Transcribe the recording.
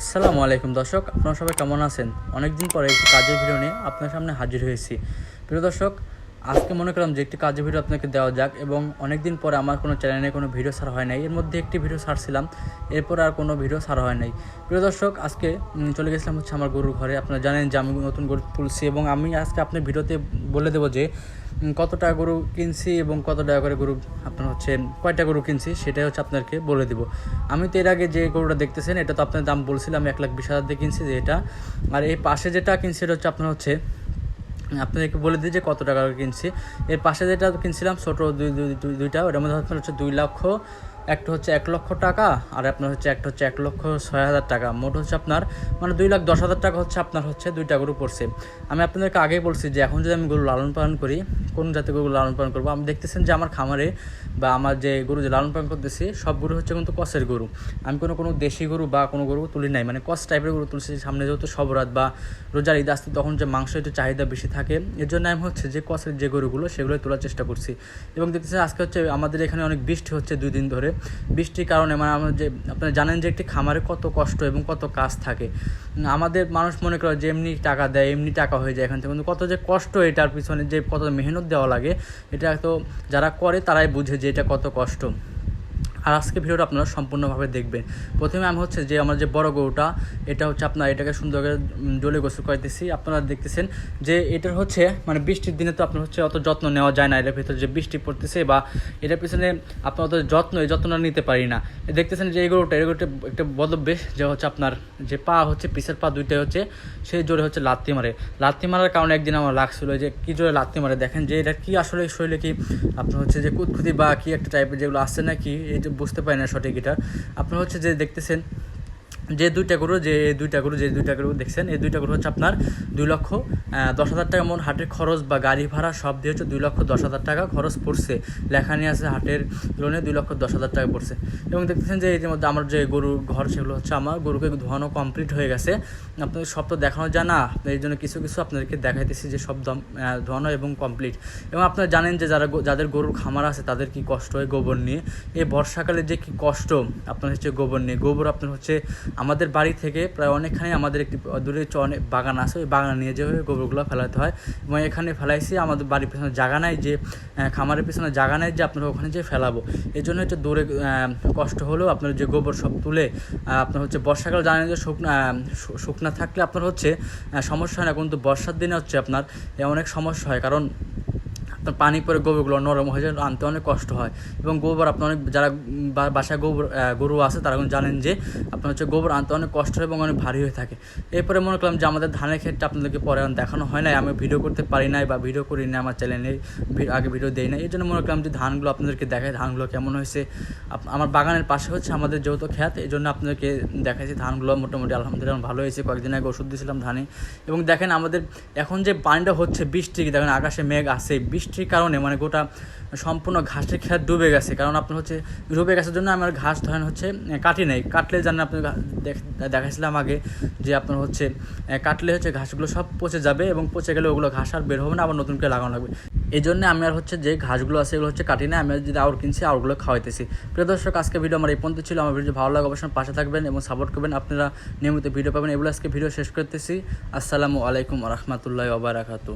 আসসালামু আলাইকুম দর্শক, আপনারা সবাই কেমন আছেন? অনেকদিন পরে একটি কাজের ভিডিও নিয়ে আপনার সামনে হাজির হয়েছি। প্রিয় দর্শক, আজকে মনে করলাম যে একটি কাজের ভিডিও আপনাকে দেওয়া যাক এবং অনেকদিন পরে আমার কোনো চ্যানেলে কোনো ভিডিও ছাড়া হয় নাই। এর মধ্যে একটি ভিডিও ছাড়ছিলাম, এরপর আর কোনো ভিডিও ছাড়া হয় নাই। প্রিয় দর্শক, আজকে চলে গেছিলাম হচ্ছে আমার গরুর ঘরে। আপনারা জানেন যে আমি নতুন গরু তুলছি এবং আমি আজকে আপনার ভিডিওতে বলে দেবো যে উম, কত টাকা গরু কিনছি এবং কত টাকা করে গরু আপনার হচ্ছে কয়টা গরু কিনছি সেটাই হচ্ছে আপনাকে বলে দিব। আমি তো এর আগে যে গরুটা দেখতেছেন এটা তো আপনার দাম বলছিলাম এক লাখ বিশ হাজার দিয়ে কিনছি যে এটা। আর এই পাশে যেটা কিনছি এটা হচ্ছে আপনার হচ্ছে আপনাদেরকে বলে দিই যে কত টাকা করে কিনছি। এর পাশে যেটা কিনছিলাম ছোটো দুই দুই- দুইটা ওটার মধ্যে আপনার হচ্ছে দুই লক্ষ একটা হচ্ছে এক লক্ষ টাকা আর আপনার হচ্ছে একটা হচ্ছে এক লক্ষ ছয় হাজার টাকা। মোট হচ্ছে আপনার মানে দুই লাখ দশ হাজার টাকা হচ্ছে আপনার হচ্ছে দুইটা গরু পড়ছে। আমি আপনাদেরকে আগেই বলছি যে এখন যদি আমি গরু লালন পালন করি কোন জাতের গরু লালন পালন করব? আমি দেখতেছেন যে আমার খামারে বা আমার যে গরু যে লালন পালন করতেছি, সব গরু হচ্ছে কিন্তু কসের গরু। আমি কোনো কোনো দেশি গরু বা কোনো গরু তুলি নাই। মানে কস টাইপের গরু তুলছি সামনে যেহেতু সবরাত বা রোজার ঈদ আসতে তখন যে মাংস একটু চাহিদা বেশি থাকে। এর জন্য আমি হচ্ছে যে কষের যে গরুগুলো সেগুলো তোলার চেষ্টা করছি। এবং দেখতেছেন আজকে হচ্ছে আমাদের এখানে অনেক বৃষ্টি হচ্ছে দুই দিন ধরে। বৃষ্টির কারণে মানে আমরা যে, আপনারা জানেন যে একটি খামারে কত কষ্ট এবং কত কাজ থাকে। আমাদের মানুষ মনে করে যে এমনি টাকা দেয়, এমনি টাকা হয়ে যায় এখান থেকে। কিন্তু কত যে কষ্ট এটার পিছনে, যে কত মেহনত দেওয়া লাগে। এটা তো যারা করে তারাই বুঝে যে এটা কত কষ্ট। আর আজকে ভিডিওটা আপনারা সম্পূর্ণভাবে দেখবেন। প্রথমে আমি হচ্ছে যে আমার যে বড় গরুটা, এটা হচ্ছে আপনার এটাকে সুন্দর করে জলে গোসল করাইতেছি। আপনারা দেখতেছেন যে এটার হচ্ছে মানে বৃষ্টির দিনে তো আপনার হচ্ছে অত যত্ন নেওয়া যায় না এটার ভিতরে যে বৃষ্টি পড়তেছে বা এটার পিছনে আপনার অত যত্ন, এই যত্নটা নিতে পারি না। দেখতেছেন যে এই গরুটা এই গরুটা একটা বদভ্যেস যে হচ্ছে আপনার যে পা হচ্ছে পিসের পা দুইটাই হচ্ছে সেই জোরে হচ্ছে লাত্তি মারে। লাত্তি মারার কারণে একদিন আমার লাগছিল যে কী জোরে লাত্তি মারে, দেখেন যে এটা কি আসলে শরীরে কি আপনার হচ্ছে যে কুতকুতি বা কি একটা টাইপের যেগুলো আসছে না কি এই যে বুঝতে পারি না সঠিক এটা। আপনারা হচ্ছে যে দেখতেছেন যে দুইটা গরু, যে দুইটা গরু, যে দুইটা গরু দেখছেন, এই দুইটা গরু হচ্ছে আপনার দুই লক্ষ দশ হাজার টাকা মন হাটের খরচ বা গাড়ি ভাড়া সব দিয়ে হচ্ছে দুই লক্ষ দশ হাজার টাকা খরচ পড়ছে। লেখা নিয়ে আছে হাটের লোনে দুই লক্ষ দশ হাজার টাকা পড়ছে। এবং দেখতেছেন যে ইতিমধ্যে আমার যে গরুর ঘর সেগুলো হচ্ছে আমার গরুকে ধোয়ানো কমপ্লিট হয়ে গেছে। আপনাদের সব তো দেখানো যায় না, এই জন্য কিছু কিছু আপনাদেরকে দেখাইতেছি যে সব দম ধোয়ানো এবং কমপ্লিট এবং আপনারা জানেন যে যারা যাদের গরুর খামার আছে তাদের কি কষ্ট হয় গোবর নিয়ে? এই বর্ষাকালে যে কি কষ্ট আপনার হচ্ছে গোবর নিয়ে? গোবর আপনার হচ্ছে আমাদের বাড়ি থেকে প্রায় অনেকখানি আমাদের একটি দূরে অনেক বাগান আছে, ওই বাগান নিয়ে যে গোবরগুলো ফেলাতে হয়। এবং এখানে ফেলাইছি, আমাদের বাড়ির পেছনে জায়গা নাই যে খামারের পেছনে জায়গা নাই যে আপনার ওখানে যে ফেলাবো। এই জন্য হচ্ছে দূরে কষ্ট হলেও আপনার যে গোবর সব তুলে আপনার হচ্ছে বর্ষাকাল জানেন যে শুকনা শুকনা থাকলে আপনার হচ্ছে সমস্যা হয় না। কিন্তু বর্ষার দিনে হচ্ছে আপনার অনেক সমস্যা হয়। কারণ আপনার পানি পরে গোবরগুলো নরম হয়ে যায়, আনতে অনেক কষ্ট হয়। এবং গোবর আপনার অনেক, যারা বাসায় গোবর গরু আছে, তারা কিন্তু জানেন যে আপনার হচ্ছে গোবর আনতে অনেক কষ্ট হয় এবং অনেক ভারী হয়ে থাকে। এরপরে মনে করলাম যে আমাদের ধানের ক্ষেত্রে আপনাদেরকে পরে দেখানো হয় নাই, আমি ভিডিও করতে পারি নাই বা ভিডিও করি না আমার চ্যানেলে আগে ভিডিও দেই না এই জন্য মনে করলাম যে ধানগুলো আপনাদেরকে দেখাই, ধানগুলো কেমন হয়েছে। আমার বাগানের পাশে হচ্ছে আমাদের যেহেতু খ্যাত এই জন্য আপনাদেরকে দেখাইছি ধানগুলো মোটামুটি আলহামদুলিল্লাহ ভালো হয়েছে। কয়েকদিন আগে ওষুধ দিয়েছিলাম ধানে। এবং দেখেন আমাদের এখন যে পানিটা হচ্ছে বৃষ্টি দেখেন আকাশে মেঘ আসে বৃষ্টির কারণে মানে গোটা সম্পূর্ণ ঘাসের খেত ডুবে গেছে। কারণ আপনার হচ্ছে ডুবে গেছে জন্য আমার ঘাস ধরেন হচ্ছে কাটি নাই। কাটলে জানেন আপনি দেখাইছিলাম আগে যে আপনার হচ্ছে কাটলে হচ্ছে ঘাসগুলো সব পচে যাবে এবং পচে গেলে ওগুলো ঘাস আর বের হবে না, আবার নতুন করে লাগানো লাগবে। এই জন্য আমি আর হচ্ছে যে ঘাসগুলো আছে এগুলো হচ্ছে কাটি না আমি যদি আউর কিনছি, আউরগুলো খাওয়াইতেছি। প্রিয় দর্শক, আজকে ভিডিও আমার এই পর্যন্ত ছিল। আমার ভিডিও ভালো লাগে অবশ্যই পাশে থাকবেন এবং সাপোর্ট করবেন। আপনারা নিয়মিত ভিডিও পাবেন। এগুলো আজকে ভিডিও শেষ করতেছি। আসসালামু আলাইকুম রহমতুল্লাহ ওবরাকাতু